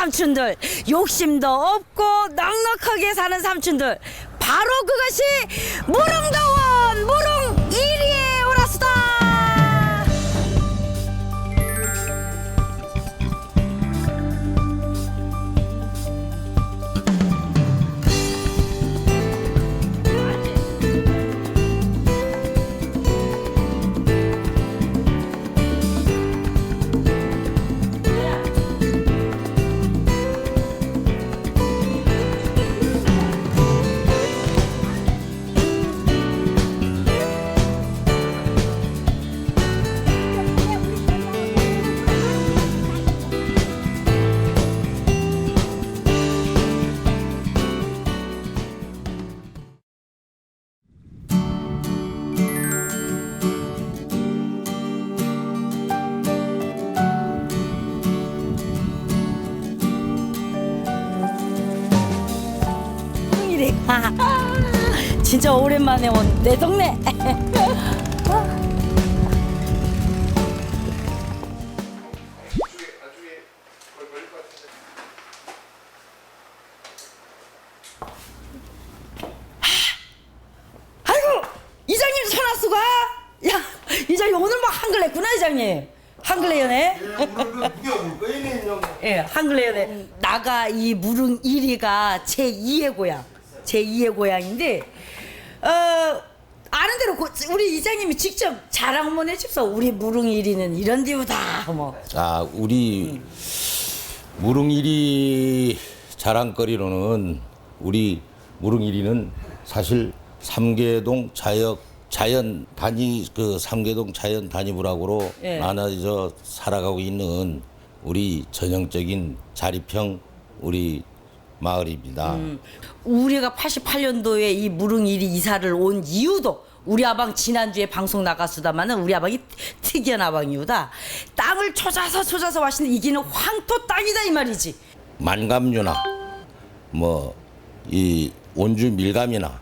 삼촌들. 욕심도 없고 넉넉하게 사는 삼촌들. 바로 그것이 무릉도원 무릉 오랜만에 온 내 동네. 아이고 이장님 전화수가? 야 이장님 오늘 뭐 한글 냈구나 이장님. 한글 내연해 예 한글 내연해 나가 이 무릉 1위가 제 2의 고향. 제 2의 고향인데 어 고- 우리 이장님이 직접 자랑 한번 해줍소 우리 무릉 1위는 이런 디우다 뭐 아, 우리 무릉일이 자랑거리로는 우리 무릉일이는 사실 삼계동 자역 자연 단위 그 삼계동 자연 단위부락으로 예. 나눠져 살아가고 있는 우리 전형적인 자립형 우리 마을입니다. 우리가 88년도에 이 무릉일이 이사를 온 이유도 우리 아방 지난주에 방송 나갔수다마는 우리 아방이 특이한 아방이오다 땅을 초자서 초자서 와시는 이기는 황토 땅이다 이 말이지 만감류나 뭐 이 원주 밀감이나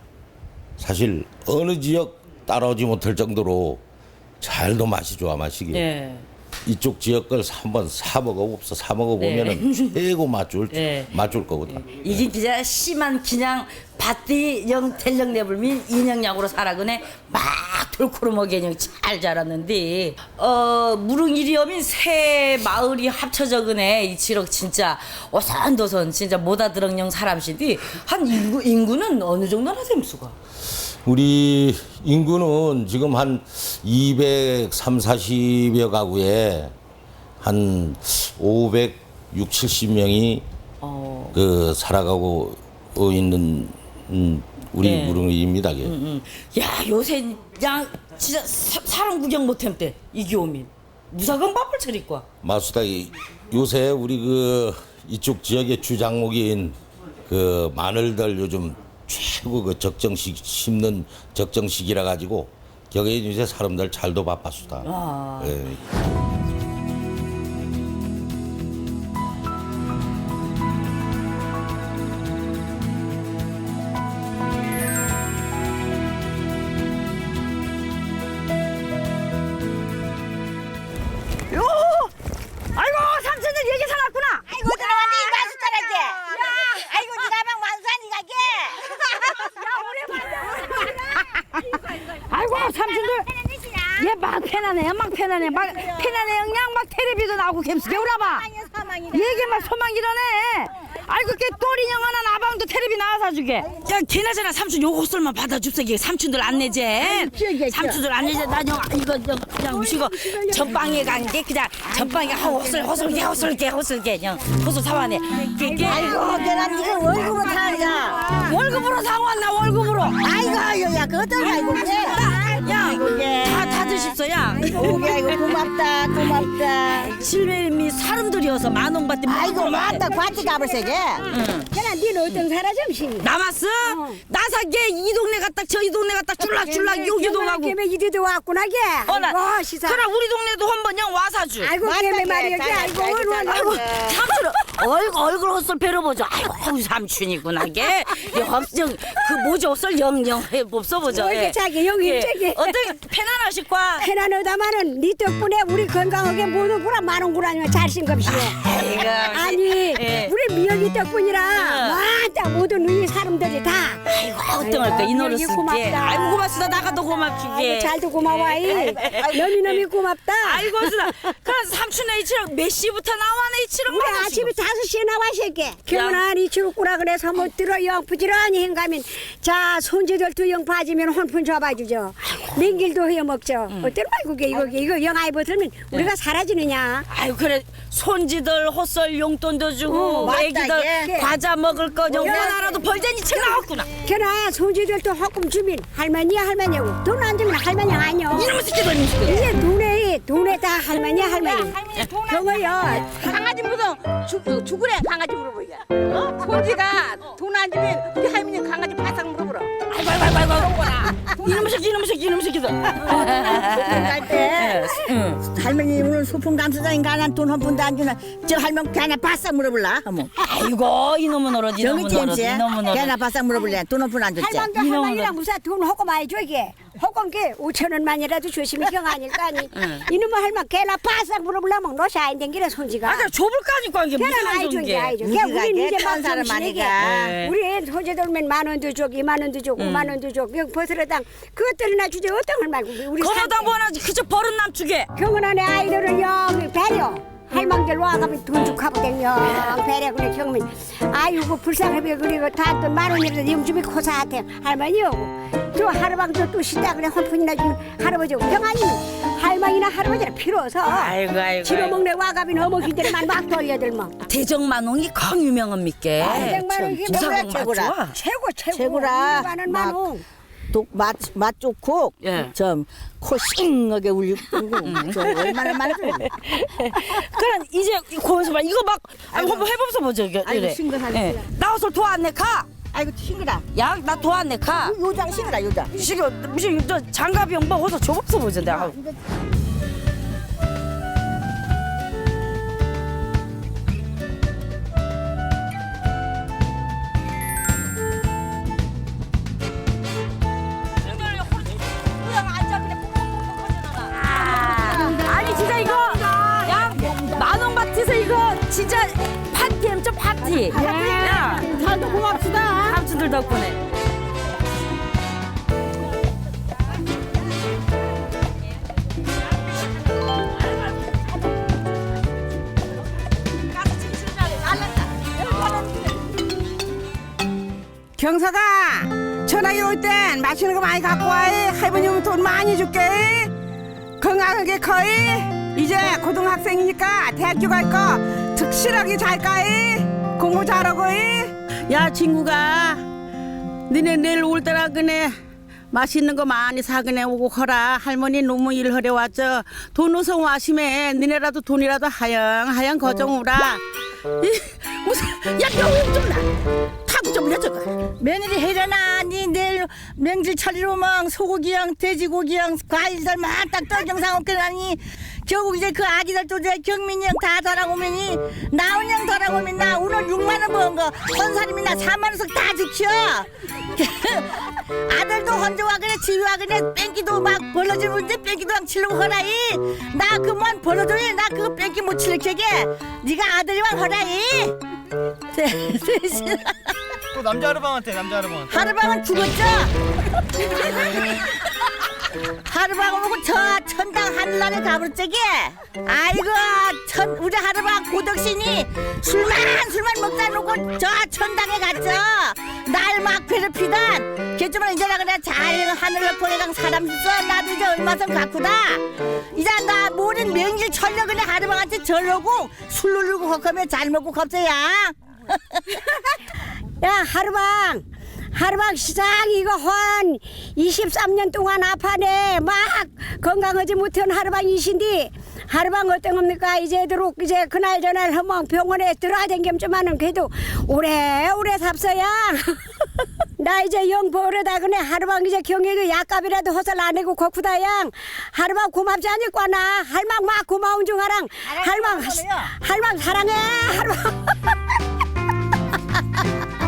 사실 어느 지역 따라오지 못할 정도로 잘도 맛이 좋아 마시기. 예. 이쪽 지역 걸 한번 사 먹어 없어 사 먹어 보면은 최고 맛줄 네. 맛줄 거거든. 이게 그냥 심한 그냥 밭디 영 텔령 내불민 인형약으로 살아그네 막 돌코르먹이 그냥 잘 자랐는데 어 무릉이리엄인 새 마을이 합쳐져 그네 이 지역 진짜 어선도선 진짜 모다 드렁령 사람시디 한 인구 인구는 어느 정도나 됨수가 우리 인구는 지금 한 230, 40여 가구에 한 500, 6, 70명이 어 그 살아가고 있는 음, 우리 네. 무릉입니다. 게 음. 야 요새 야 진짜 사, 사람 구경 못햄 때 이기오민 무사건 밥을 차릴 거야 마수다 이- 요새 우리 그 이쪽 지역의 주장목인 그 마늘들 요즘 최고 그 적정식 심는 적정식이라 가지고 거기에 요새 사람들 잘도 바빴수다. 아. 예. 막 삼촌들 얘막 편하네, 막 편하네, 막 편하네, 그냥 막 텔레비도 나오고 gem수게 오라봐. 얘기만 소망 이러네. 아이고 걔 또리형 하나 나방도 텔레비 나와서 주게. 야 걔나저나 삼촌 요 호설만 받아줍세. 이게 삼촌들 안 내제. 삼촌들 안 내제. 나형 이거 저 그냥 무시고 전방에 간 게 그냥 전방에 한 호설 호설게 호설게 호설게 그냥 호설 사와네. 걔 아이고 내가 니가 월급을 타야 월급으로 사왔나 월급으로. 아이고 야 그것도 아이고 야다다 드십소 야. 아이고 아이고 고맙다 고맙다 실매미 사람들이어서 만원 받대. 아이고 맞다 과티 값을 세게 걔는 니는 어떤 사람 점심? 남았어? 나사게 이 동네 갔다 저 이 동네 갔다 줄락줄락 여기도 가고. 걔네 이리도 왔구나 걔. 어, 나, 아이고 시사. 그래 우리 동네도 한번 영 와사주. 아이고 걔. 말이야 걔. 잘, 아이고 잘, 원 잘, 아이고. 잘. 삼촌은 얼굴 얼굴 헛설 배려보죠. 아이고 삼촌이구나 이게 영영 그 뭐지 헛설 영영 해 없어 보죠. 어, 이게 자기 영이 저기. 어떻게 편안하실까? 편안하다마는 네 덕분에 우리 건강하게 모두 구라 많은 구라면 잘생겼시. 아이고 아니 예. 우리 미영이 덕분이라 와다 모든 우리 사람들이 다. 아이고 어떡할까 이 노릇 미영이 쓸게. 고맙다. 아이고 고맙습니다. 나가도 고맙게. 아이고, 잘도 고마워이. 너미 너미 고맙다. 아이고 쓰다. 그럼 삼촌네 이치랑 몇 시부터 나와네 이치랑 우리 아침에 다섯 시에 나와 새게 경은아 니 치루꾸라 그래서 못 들어 영 부지런히 행가면. 자 손주들도 영 빠지면 혼푼 줘봐주죠. 냉길도 해 먹죠. 어떨 말고 게 이거 이거 영 아이 버들면 우리가 사라지느냐? 아유 그래. 손지들 헛설 용돈도 주고 어, 맞다, 애기들 예. 과자 먹을 거 정도 하나라도 벌자니 책 나왔구나. 걔나 손주들도 허금 주면 할머니야 할머니고. 돈 안 주면 할머니 아니요 이놈의 새끼들 이놈의 새끼들. 이제 돈에 돈에 다 할머니야 할머니. 경어요. 강아지 물어 죽 죽으래 강아지 물어보야. 어? 손지가 돈 안 주면 우리 할머니 강아지 바싹 물어보라. 아이고 아이고 아이고 아이고. 이놈의 새끼 이놈의 새끼 이놈의 새끼들. 갈때 할머니 오늘 소풍 감사장인가 난돈 한 푼도 안 주나? 저 할머니 걔나 바싹 물어볼라. 어머. 아이고 이놈의 노릇 이놈의 정이 노릇 잼지 이놈의 노릇. 걔나 바싹 물어볼래. 돈 한 푼 안 줬지? 할망도 이놈은- 할머니랑 무슨 돈 허고 많이 줘게? 허건 게 5천 원만이라도 주시면 경 아닐 거 아니 이놈의 할망 걔나 바싹 물어보려면 너시 아인 댕기는 손지가 아 그래 좁을 까니까 이게 무슨 아이 준게 게. 아이 준. 우리가 걔 우리 이제 막 사람 정신이게. 아니가. 네. 우리 손주들면 만 원도 줘, 이만 원도 줘, 오만 원도 줘. 여기 버스러당 그것들이나 주제 어떤 걸 말고 우리 거러당 보나지 그저 버릇 남축에. 경은 안에 아이들을 영 배려. 할망들 와가면 돈 주고 가보댕 영 배려 그래 경민. 아이고 불쌍하게 그리고 다또 만 원이라도 영주미 코사한테 할머니요. 또 하루방도 또 신다 그래. 혼푼이나 주면 할아버지 경아니 할망이나 할아버지는 필요 없어 아이고 아이고. 집어먹네 와가면 어머니들만 막 돌려들면 대정만홍이 강 유명합니까? 대정만홍 참, 이게 진짜 뭐야, 맛 최고라. 최고 최고. 최고라. 많은 막만 홍 또맛맛 좋고 예. 좀코 싱하게 울리고 저 얼마나 많이 그래 그럼 이제 거기서 막 이거 막 아이고, 한번 해보면서 보죠 이게 아이고, 이래. 싱긋하네. 예. 나와서 도안내 가. 아이고 싱그라 야나 도안내 가. 요장 싱그라 요장 지금 무슨 저 장갑이 형봐 어서 줘봤어 보자 내가. 아니 많이 갖고 와이. 할머니 돈 많이 줄게. 건강하게 커이. 이제 고등학생이니까 대학교 갈거 특실하게 잘 가이. 공부 잘하고 야 친구가. 너네 내일 올 때라 그네 맛있는 거 많이 사그네 오고 커라. 할머니 너무 일하려 왔죠. 돈 우성 와심에 너네라도 돈이라도 하영 하영 거정 오라. 이, 무슨 야 병이 좀나 타고 좀 내줘가 며느리 해려나? 니 내일 명절 차리로 막 소고기랑 돼지고기랑 과일들 막딱 떨정상 없게라니 결국 이제 그 아기들 또 이제 경민이 형 다 돌아오면이 나온 형 돌아오면 나 오늘 6만 원 버은 거 선사님이 나 4만 원씩 다 지켜. 아들도 혼자 와 그래 집에 와 그래 뺑기도 막 이제 뺑기도 막 치려고 허라이. 나 그만 벌러줘야 나 그거 뺑기 못 치르게 네가 아들이랑 허라이. 대신 또 남자 하르방한테 남자 하르방 하루방은 죽었죠? 하루방 오고 저 천당 하늘나라 가볼 적에 아이고 천 우리 하루방 고덕신이 술만 술만 먹다 놓고 저 천당에 갔죠. 날막 괴롭히던. 걔좀은 이제라 그래 잘 하늘을 보내간 사람 있어. 나도 이제 얼마 전 가꾸다 이제 나 모든 명절 철려 그래 하루방한테 절하고 술 누르고 헉하면 잘 먹고 겁서야. 야 하루방 하루방 시장 이거 한 23년 동안 아파네. 막 건강하지 못한 하루방이신디. 하루방 어떤 겁니까? 이제 들어 이제 그날 저날 허멍 병원에 들어야 된겸좀하는 그래도 오래오래 삽서야. 나 이제 영 버려다 그네. 하루방 이제 경에도 약값이라도 허설 안 내고 거쿠다 양. 하루방 고맙지 않을 거나? 할망 막 고마운 중 하랑. 할망 할망 사랑해. 하루방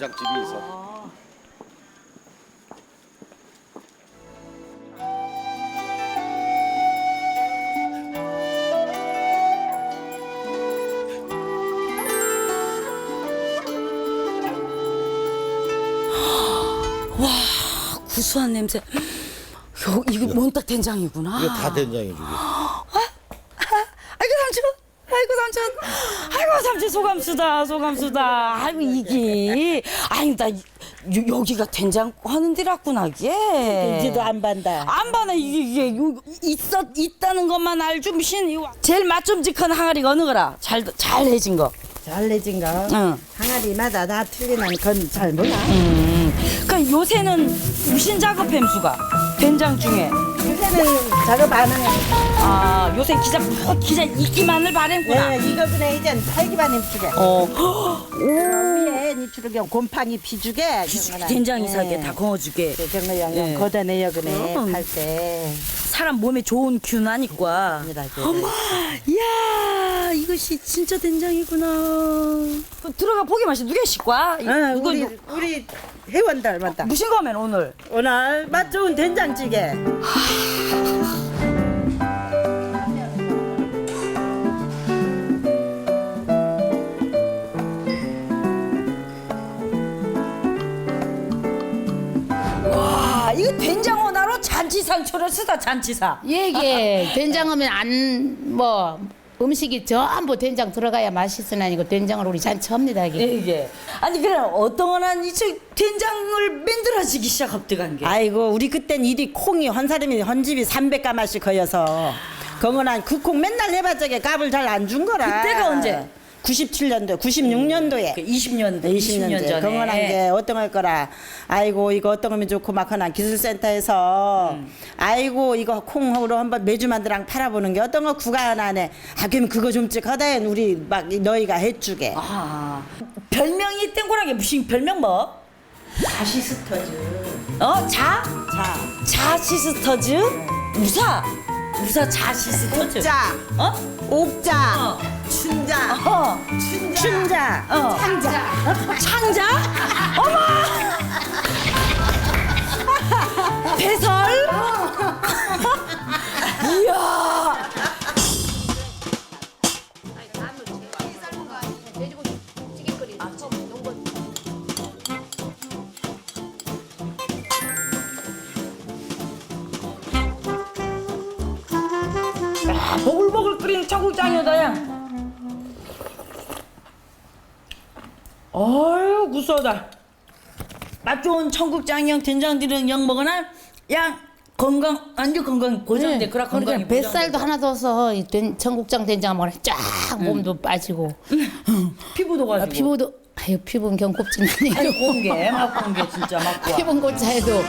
된장집이 있어. 구수한 냄새. 요, 이거 몬딱 된장이구나. 이거 다 된장이지. 이게. 아이고 삼촌, 아이고 삼촌, 아이고 삼촌 소감수다, 소감수다. 아이고 이게, 아니 나 이- 요- 여기가 된장 하는 데라구나 이게. 이제도 안 반다. 안 봐나 이게 이게 요- 있어 있다는 것만 알죠 무신 이거 제일 맛좀직한 항아리가 어느 거라 잘 잘 해진 거. 잘 내진가? 응. 항아리마다 다 틀리는 건 잘 몰라. 음. 그러니까 요새는 무신 작업 햄수가 된장 중에 요새는 작업 안 해. 아 요새 기자 기자 이끼만을 바랬구나. 네, 이거 그냥 이젠 팔기만 힘주게. 어. 위에 니추르경 곰팡이 비주게. 비죽 된장 이사게 다 거어주게 정말 예. 양양 걷어내요 그네 음. 팔 때. 사람 몸에 좋은 균 아니까 아니라죠. 어머 이야 이것이 진짜 된장이구나 그 들어가 보기 맛이 누가 씻과 어, 이거 우리 누- 우리 회원들 맞다. 무슨 거면 오늘 오늘 맛 좋은 된장찌개. 아 이거 된장 원화로 잔치상초를 쓰다 잔치사. 얘게 된장하면 안 뭐 음식이 전부 된장 들어가야 맛있으나니까 된장을 우리 잔치합니다 이게. 이게 아니 그래 어떤 이저 된장을 만들어지기 시작합디간 게 아이고 우리 그땐 일이 콩이 헌 사람이 헌 집이 300가마씩 거여서 그거는 그콩 맨날 해봤자게 값을 잘 안 준 거라. 그때가 언제? 97년도, 96년도에. 그 20년 20년 20년 전에 건강한 게 어떤 걸 거라 아이고 이거 어떤 거면 좋고 막 하나 기술센터에서 음. 아이고 이거 콩으로 한번 메주 만두랑 팔아보는 게 어떤 거 구간 안에 아 그럼 그거 좀 찍하다 우리 막 너희가 해주게 아 별명이 땡고라게 무슨 별명 뭐? 자시스터즈 어? 자? 자 자 시스터즈? 우사 우사 자시스터즈 옥자. 어? 옥자. 어. 춘자. 어. 춘자. 어. 창자. 창자? 어머! 배설? 이야 야, 끓인 청국장이다 야. 어유 구수하다. 맛 좋은 청국장이랑 된장들은 영 먹으나 양 건강 완전 건강 보장돼. 그래 건강이 그러니까 뱃살도 하나 더서 이 된, 청국장 된장 먹으면 쫙 몸도 빠지고 피부도 아, 가지고. 피부도 아유 피부는 경 곱진 아니 않아요. 공개 막 공개 진짜 막 좋아. 피부는 고차해도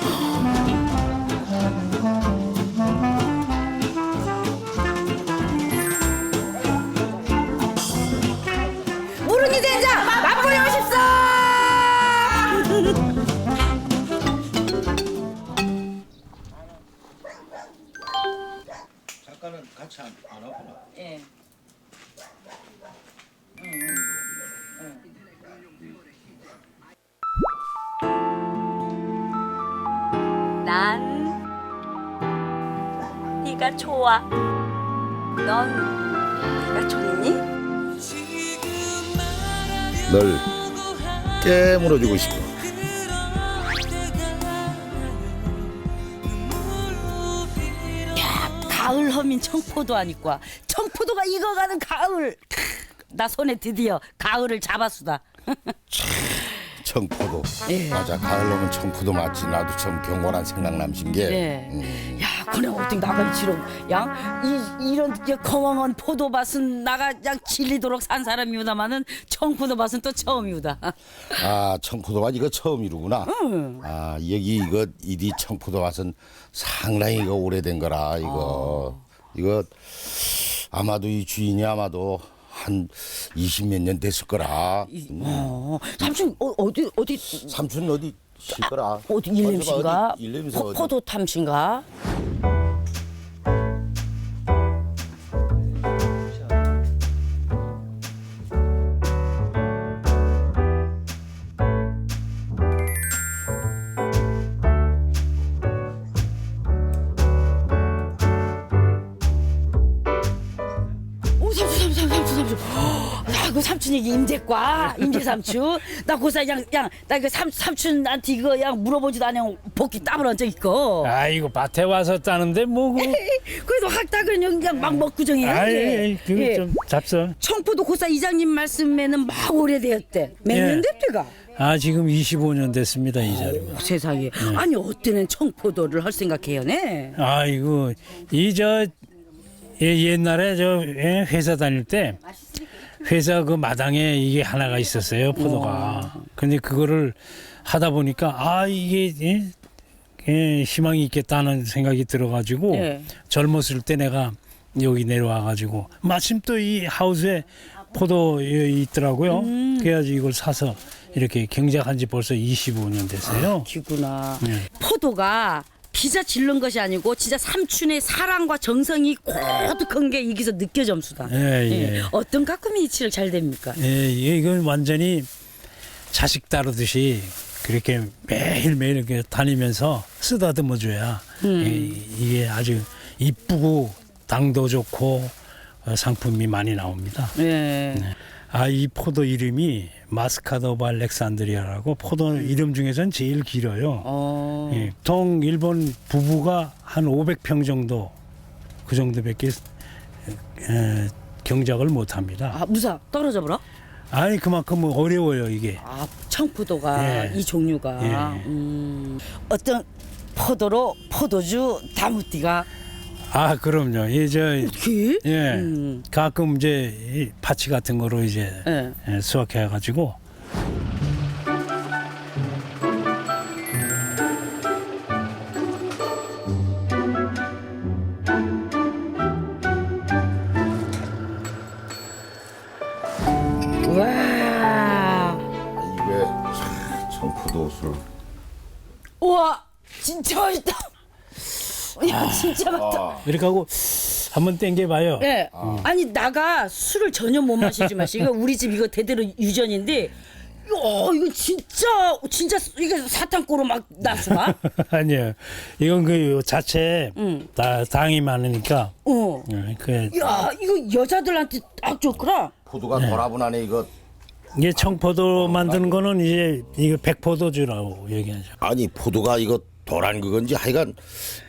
같이 안, 안 하구나. 예. 난 네가 좋아. 넌 내가 좋니? 널 깨물어주고 싶어. 허민 청포도 아니까 청포도가 익어가는 가을. 크, 나 손에 드디어 가을을 잡았수다. 청포도. 예. 맞아. 가을 오면 청포도 맞지. 나도 참 경건한 생각 남신 게. 예. 음. 야, 그냥 어떻게 나가 지로 양 이, 이런 이 거멍한 포도밭은 나가 양 질리도록 산 사람이오다마는 청포도밭은 또 처음이오다. 아 청포도밭 이거 처음이로구나. 아 여기 이거 이리 청포도밭은 상당히 이거 오래된 거라 이거 이거 아마도 이 주인이 아마도 한 20몇 년 됐을 거라. 음. 어, 삼촌 어, 어디 어디 삼촌 어디 실 거라. 어디 일렘신가? 일렘서 포- 어디. 포도 탐신가? 삼촌 얘기 임재과 임재 삼촌. 나 고사 양양나 그 삼촌한테 이거 양 물어보지도 않아 복귀 땀을 얹어 있고. 아이고 밭에 와서 따는데 뭐 그. 그래도 학닭은 그냥 막 먹고 정해 아이 그거 좀 잡서. 청포도 고사 이장님 말씀에는 막 오래되었대. 몇 예. 년 됐대가? 아 지금 25년 됐습니다 이 자리가. 세상에. 아니 어때는 청포도를 할 생각해요 네? 아이고 이저 옛날에 저 예, 회사 다닐 때 회사 그 마당에 이게 하나가 있었어요 포도가. 근데 그거를 하다 보니까 아 이게 예, 예, 희망이 있겠다는 생각이 들어가지고 예. 젊었을 때 내가 여기 내려와가지고 마침 또 이 하우스에 포도 이- 있더라고요. 그래가지고 이걸 사서 이렇게 경작한 지 벌써 25년 됐어요. 기구나 예. 포도가 비자 질른 것이 아니고 진짜 삼촌의 사랑과 정성이 고득한 게 여기서 느껴 점수다. 예, 예. 어떤 가끔이 이치를 잘 됩니까? 예, 예, 이건 완전히 자식 다루듯이 그렇게 매일매일 이렇게 다니면서 쓰다듬어 줘야 이게 아주 이쁘고 당도 좋고 어, 상품이 많이 나옵니다. 예. 아, 이 포도 이름이 마스카드 오브 알렉산드리아라고 포도 이름 중에선 제일 길어요. 어. 예, 통 일본 부부가 한 500평 정도 그 정도밖에 에, 경작을 못 합니다. 아 무사 떨어져 버려? 아니 그만큼 어려워요 이게. 아 청포도가 예. 이 종류가 예. 음, 어떤 포도로 포도주 다무띠가 아 그럼요. 이저 어떻게? 예 음. 가끔 이제 이 파치 같은 거로 이제 예. 예, 수확해 가지고 와. 이게 참 청포도 술. 우와 진짜 맛있다. 야 진짜 맛있다. 이렇게 하고 한번 땡겨봐요. 예. 아니 나가 술을 전혀 못 마시지 마시. 이거 우리 집 이거 대대로 유전인데. 어 이거 진짜 진짜 이게 사탕꼬로 막 나수가. 아니요. 이건 그 자체 응. 다 당이 많으니까 어. 예, 그 야 이거 여자들한테 딱 좋구나. 포도가 돌아분 안에 이거 이게 청포도 만드는 거는 이제 이거 백포도주라고 얘기하죠. 아니 포도가 이거 도란 그건지 하여간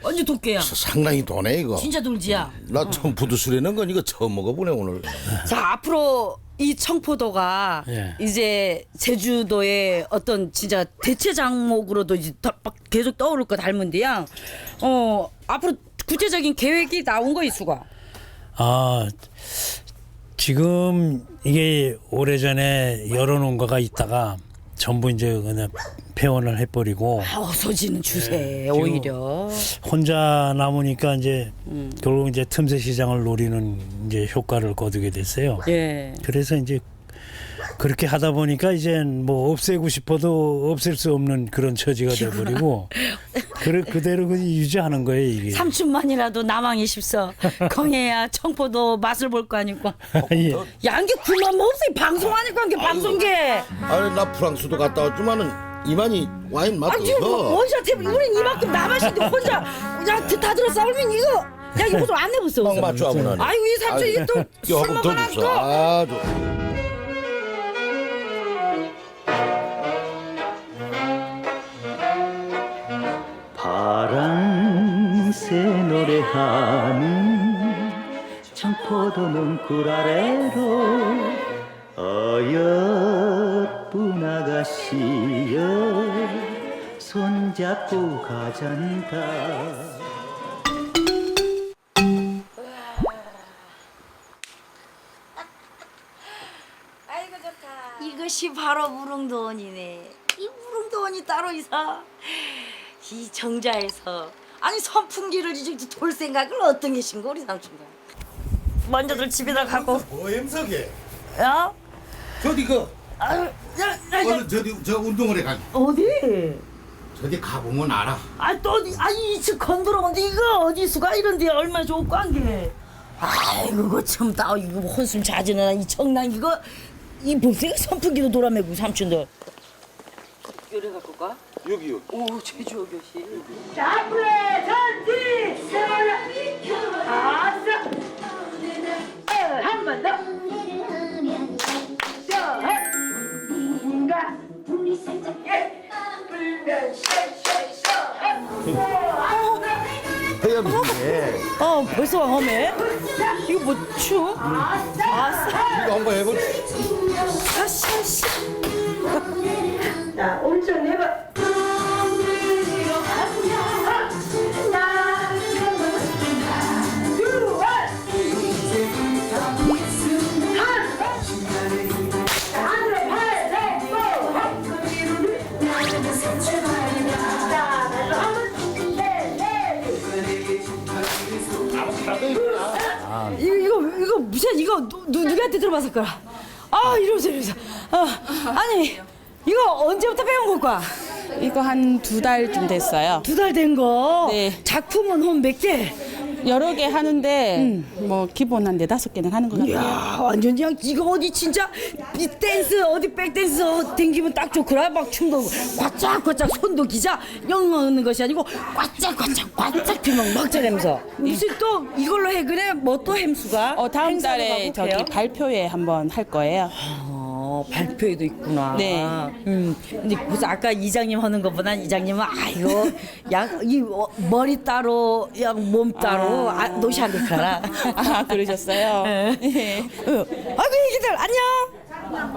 완전 도깨야. 상당히 도네 이거. 진짜 돌지야. 나 청포도 술에는 건 이거 처음 먹어보네 오늘. 자 앞으로 이 청포도가 예. 이제 제주도의 어떤 진짜 대체 장목으로도 이제 더- 막 계속 떠오를 거 닮은데요. 어 앞으로 구체적인 계획이 나온 거 있수가. 아 지금 이게 오래전에 열어놓은 거가 있다가 전부 이제 그냥 폐원을 해버리고 아, 어서지는 주세 지금 오히려. 혼자 남으니까 이제 결국 이제 틈새 시장을 노리는 이제 효과를 거두게 됐어요. 예. 그래서 이제 그렇게 하다 보니까 이제 뭐 없애고 싶어도 없앨 수 없는 그런 처지가 돼버리고 그 그대로 그 유지하는 거예요 이게. 삼촌만이라도 나망이 십서 건해야 청포도 맛을 볼 거 아니까. 예. 양게 그만 먹으세요. 방송하니까 이게 방송계. 아니 나 프랑스도 갔다 왔지만은 이만이 와인 맛아 지금 없어. 원샷 해. 우린 이만큼 남아신데 혼자 야다 들어 싸우면 이거 야 이거 좀 안 해보세요. 막 맞춰 하고 나네. 아이고 이 삼촌 이게 또술 먹으라니까. 아, 저. 하는 청포도 눈굴 아래로 어여쁜 아가 아가씨여 손잡고 가잔다 이것이 바로 무릉도원이네. 이 무릉도원이 따로 있어. 이 정자에서 아니 선풍기를 이제 돌 생각을 어떤 게신거 우리 삼촌가. 먼저들 집에다 가고. 뭐 햄석에? 야, 저기 그 아유, 야, 야, 야. 얼른 저기 저 운동을 해 가. 어디? 저기 가보면 알아. 아또 어디? 아니 이집 건드려본데 이거 어디 수가 이런데 얼마 좋고 한 게. 아이고 그거 참다 이거 뭐 혼숨 자지는 이 청랑 이거 이 무슨 선풍기도 돌아매고 삼촌들. 요래 갖고 가? 여기 여기. 오 제주 어교시. 해야지. 어 벌써 왕엄해? 이거 뭐 추? 아싸. 이거 한번 해볼. 아싸. 자 엄청 해봐. 이거 누, 누 누구한테 들어봤을 거야? 아 이러면서 이러면서 아, 아니 이거 언제부터 배운 걸까? 이거 한 두 달쯤 됐어요. 두 달 된 거. 네. 작품은 한 몇 개? 여러 개 하는데 뭐 기본 한 네다섯 개는 하는 것 같아요. 야 완전 그냥 이거 어디 진짜 이 댄스 어디 백댄스 댕기면 딱 좋구나. 막 춤도 과짝과짝 손도 기자. 영어하는 것이 아니고 과짝과짝 과짝 피면 막자면서. 무슨 또 이걸로 해 그래? 뭐 또 햄수가? 어, 다음 달에 가고 저기 그래요? 발표회 한번 할 거예요. 어, 발표회도 있구나. 네. 음, 근데 무슨 아까 이장님 하는 것보다 이장님은 아이고, 양이 머리 따로, 양몸 따로 아, 노시 안 될까라. 아, 그러셨어요? 네. 네. 어, 아이고 애기들 안녕.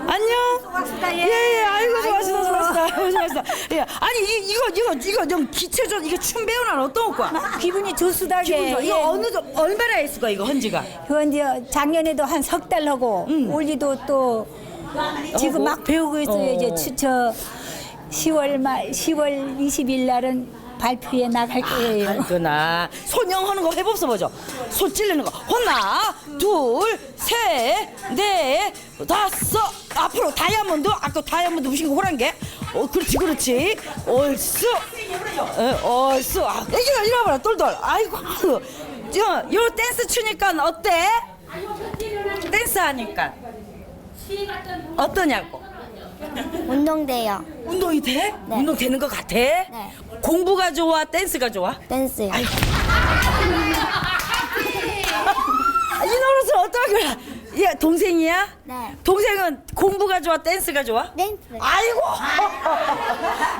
안녕. 수고하셨다. 예, 예. 아이고 수고하셨다. 수고하셨다. 수고하셨다. 예. 아니 이, 이거 이거 이거 좀 기체전 이거 춤 배우는 어떤 거야? 기분이 좋수다게. 기분 좋아. 이거 어느 정 얼마나 했을까 이거 헌지가? 그건 이제 작년에도 한 석 달 하고 올리도 또 지금 하고? 막 배우고 있어요. 어. 이제 치- 저 10월 말 10월 20일 날은 발표에 나갈 거예요. 알구나. 손영 하는 거 해봅서 보죠. 손 찔리는 거. 하나, 둘, 셋, 넷, 다섯. 앞으로 다이아몬드. 아까 다이아몬드 무신 거 호란 게. 어, 그렇지, 그렇지. 얼쑤. 어, 얼쑤. 아, 애기가 이러봐라, 똘똘. 아이고, 아이고. 요, 요 댄스 추니까 어때? 댄스 하니까. 어떠냐고. 운동돼요. 운동이 돼? 네. 운동 되는 것 같아? 공부가 좋아, 댄스가 좋아? 댄스요. 아, 이 노릇을 어떤 거야? 얘 동생이야? 네. 동생은 공부가 좋아, 댄스가 좋아? 댄스. 아이고!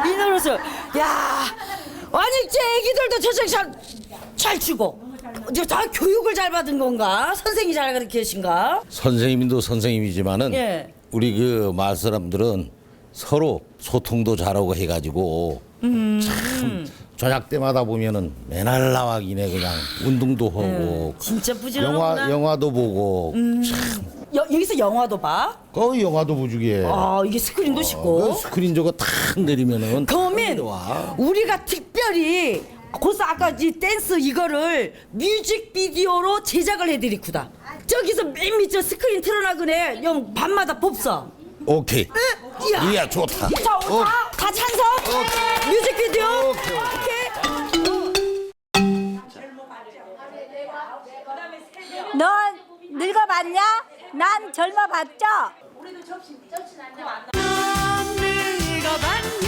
이 노릇을, 야, 아니, 제 애기들도 저쪽 잘, 잘 추고. 이제 다 교육을 잘 받은 건가? 선생이 잘 가르치신가? 선생님도 선생님이지만은 예. 우리 그 마을 사람들은 서로 소통도 잘하고 해가지고 음. 참 저녁 때마다 보면은 맨날 나와기네 그냥 운동도 하고 진짜 부지런하구나. 음. 영화 영화도 보고 여, 여기서 영화도 봐? 거의 영화도 보주게. 아, 이게 스크린도 그 쉽고. 스크린 저거 탁 내리면은 그러면 와. 우리가 특별히 고서 아까 이 댄스 이거를 뮤직비디오로 제작을 해드리구다. 저기서 맨 밑에 스크린 틀어놔그네. 영 밤마다 법서. 오케이. 이야. 이야 좋다. 자, 어. 다, 다 찬성? 뮤직비디오? 오케이. 넌 늙어봤냐? 난 젊어봤죠? 이제부터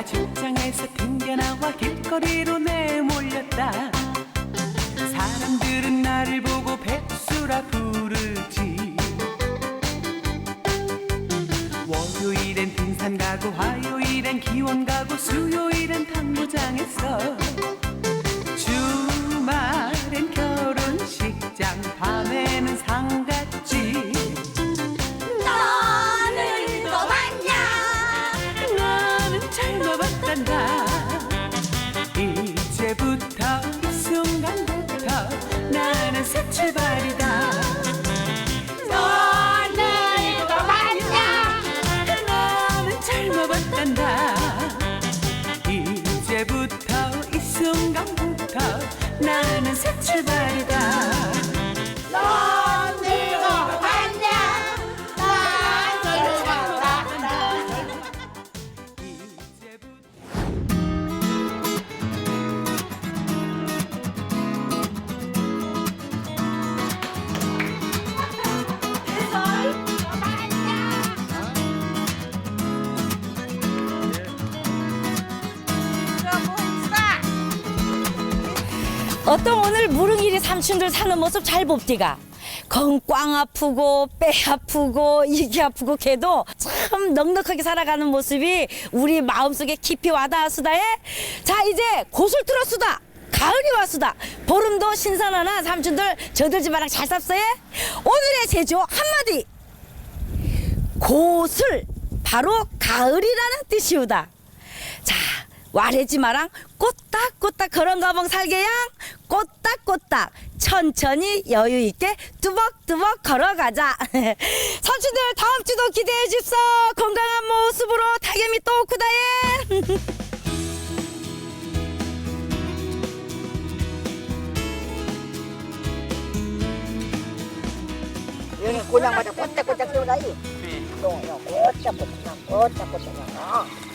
일하다가 직장에서 튕겨나와 길거리로 내몰렸다. 사람들은 나를 보고 백수라 부르지. 월요일엔 등산 가고 화요일엔 비원 가고 수요일엔 당구장에서 주말엔 결혼식장 밤에는 상 삼촌들 사는 모습 잘 봅디가. 건꽝 아프고 배 아프고 이기 아프고 걔도 참 넉넉하게 살아가는 모습이 우리 마음속에 깊이 와닿았수다에. 자 이제 고술 들었수다. 가을이 왔수다. 보름도 신선하나 삼촌들? 저들 집안랑 잘 삽서에? 오늘의 제조 한마디. 고술 바로 가을이라는 뜻이오다. 자 와래지마랑 꼬딱꼬딱 그런 가방 살게양 꼬딱꼬딱 천천히 여유 있게 뚜벅뚜벅 걸어가자 삼촌들 다음 주도 기대해 줍소 건강한 모습으로 다겸이 또 오쿠다예 여기 맞아 꼬딱꼬딱 뛰어다니. 너, 너, 꼬딱꼬딱, 꼬딱꼬딱.